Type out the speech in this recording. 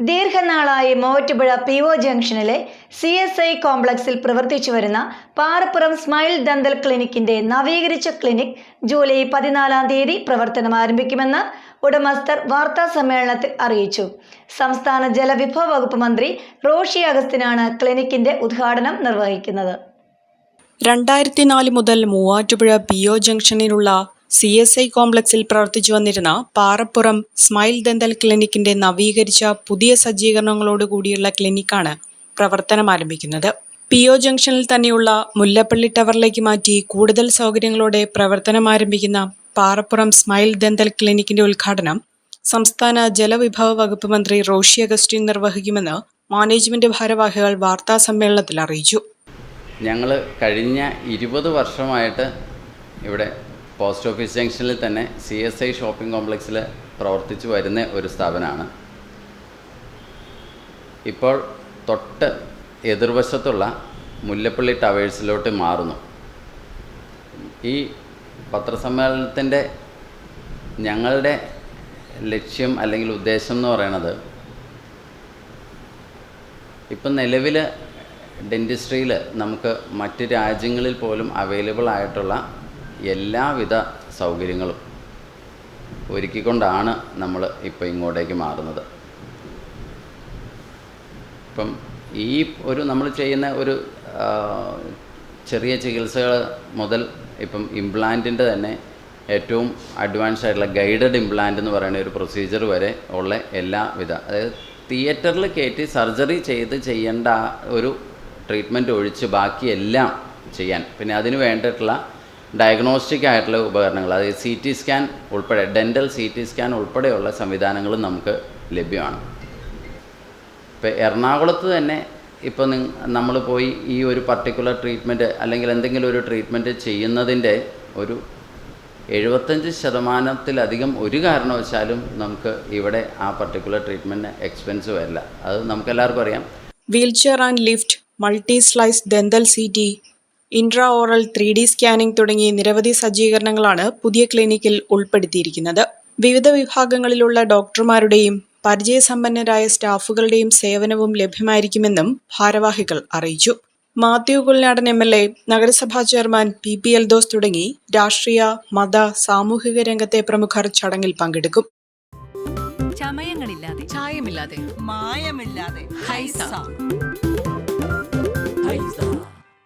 ദീർഘനാളായി Muvattupuzha P O ജംഗ്ഷനിലെ C S I കോംപ്ലക്സിൽ പ്രവർത്തിച്ചു വരുന്ന പാറപ്പുറം സ്മൈൽ ദന്തൽ ക്ലിനിക്കിന്റെ നവീകരിച്ച ക്ലിനിക് ജൂലൈ പതിനാലാം തീയതി പ്രവർത്തനം ആരംഭിക്കുമെന്ന് ഉടമസ്ഥർ വാർത്താ സമ്മേളനത്തിൽ അറിയിച്ചു. സംസ്ഥാന ജലവിഭവ വകുപ്പ് മന്ത്രി റോഷി അഗസ്റ്റിനാണ് ക്ലിനിക്കിന്റെ ഉദ്ഘാടനം നിർവഹിക്കുന്നത്. രണ്ടായിരത്തി നാല് മുതൽ മൂവാറ്റുപുഴ പി ഒ ജംഗ്ഷനിലുള്ള സി എസ് ഐ കോംപ്ലക്സിൽ പ്രവർത്തിച്ചു വന്നിരുന്ന പാറപ്പുറം സ്മൈൽ ദന്തൽ ക്ലിനിക്കിന്റെ നവീകരിച്ച പുതിയ സജ്ജീകരണങ്ങളോട് കൂടിയുള്ള ക്ലിനിക്കാണ് പ്രവർത്തനം ആരംഭിക്കുന്നത്. പി ഒ ജംഗ്ഷനിൽ തന്നെയുള്ള മുല്ലപ്പള്ളി ടവറിലേക്ക് മാറ്റി കൂടുതൽ സൗകര്യങ്ങളോടെ പ്രവർത്തനം ആരംഭിക്കുന്ന പാറപ്പുറം സ്മൈൽ ദന്തൽ ക്ലിനിക്കിന്റെ ഉദ്ഘാടനം സംസ്ഥാന ജലവിഭവ വകുപ്പ് മന്ത്രി റോഷി അഗസ്റ്റിൻ നിർവഹിക്കുമെന്ന് മാനേജ്മെന്റ് ഭാരവാഹികൾ വാർത്താ സമ്മേളനത്തിൽ അറിയിച്ചു. ഞങ്ങൾ കഴിഞ്ഞ ഇരുപത് വർഷമായിട്ട് ഇവിടെ പോസ്റ്റ് ഓഫീസ് ജംഗ്ഷനിൽ തന്നെ സി എസ് ഐ ഷോപ്പിംഗ് കോംപ്ലക്സിൽ പ്രവർത്തിച്ചു വരുന്ന ഒരു സ്ഥാപനമാണ്. ഇപ്പോൾ തൊട്ട് എതിർവശത്തുള്ള മുല്ലപ്പള്ളി ടവേഴ്സിലോട്ട് മാറുന്നു. ഈ പത്രസമ്മേളനത്തിന്റെ ഞങ്ങളുടെ ലക്ഷ്യം അല്ലെങ്കിൽ ഉദ്ദേശം എന്ന് പറയണത് ഇപ്പം നിലവിൽ ഡെന്റിസ്ട്രിയിൽ നമുക്ക് മറ്റ് രാജ്യങ്ങളിൽ പോലും അവൈലബിൾ ആയിട്ടുള്ള എല്ലാവിധ സൗകര്യങ്ങളും ഒരുക്കിക്കൊണ്ടാണ് നമ്മൾ ഇപ്പോൾ ഇങ്ങോട്ടേക്ക് മാറുന്നത്. ഇപ്പം ഈ ഒരു നമ്മൾ ചെയ്യുന്ന ഒരു ചെറിയ ചികിത്സകൾ മുതൽ ഇപ്പം ഇംപ്ലാന്റിന്റെ തന്നെ ഏറ്റവും അഡ്വാൻസ് ആയിട്ടുള്ള ഗൈഡഡ് ഇംപ്ലാന്റ് എന്ന് പറയുന്ന ഒരു പ്രൊസീജിയർ വരെ ഉള്ള എല്ലാവിധ അതായത് തിയേറ്ററിൽ കയറ്റി സർജറി ചെയ്ത് ചെയ്യേണ്ട ഒരു ട്രീറ്റ്മെന്റ് ഒഴിച്ച് ബാക്കിയെല്ലാം ചെയ്യാൻ പിന്നെ അതിന് വേണ്ടിയിട്ടുള്ള ഡയഗ്നോസ്റ്റിക് ആയിട്ടുള്ള ഉപകരണങ്ങൾ അതായത് സി ടി സ്കാൻ ഉൾപ്പെടെ ഡെന്റൽ സി ടി സ്കാൻ ഉൾപ്പെടെയുള്ള സംവിധാനങ്ങളും നമുക്ക് ലഭ്യമാണ്. ഇപ്പോൾ എറണാകുളത്ത് തന്നെ ഇപ്പോൾ നമ്മൾ പോയി ഈ ഒരു പർട്ടിക്കുലർ ട്രീറ്റ്മെന്റ് അല്ലെങ്കിൽ എന്തെങ്കിലും ഒരു ട്രീറ്റ്മെന്റ് ചെയ്യുന്നതിന്റെ ഒരു എഴുപത്തഞ്ച് ശതമാനത്തിലധികം ഒരു കാരണവശാലും നമുക്ക് ഇവിടെ ആ പർട്ടിക്കുലർ ട്രീറ്റ്മെന്റ് എക്സ്പെൻസ് വരില്ല. അത് നമുക്കെല്ലാവർക്കും അറിയാം. Wheelchair and lift multi slice dental C T intra oral three D scanning തുടങ്ങി നിരവധി സജ്ജീകരണങ്ങളാണ് പുതിയ ക്ലിനിക്കിൽ ഉൾപ്പെടുത്തിയിരിക്കുന്നത്. വിവിധ വിഭാഗങ്ങളിലുള്ള ഡോക്ടർമാരുടെയും പരിചയസമ്പന്നരായ സ്റ്റാഫുകളുടെയും സേവനവും ലഭ്യമായിരിക്കുമെന്നും ഭാരവാഹികൾ അറിയിച്ചു. Mathew Kuzhalnadan M L A നഗരസഭാ ചെയർമാൻ പി പി എൽദോസ് തുടങ്ങി രാഷ്ട്രീയ മത സാമൂഹിക രംഗത്തെ പ്രമുഖർ ചടങ്ങിൽ പങ്കെടുക്കും. ചമയങ്ങളില്ലാതെ ചായമില്ലാതെ മായമില്ലാതെ ഹൈസ.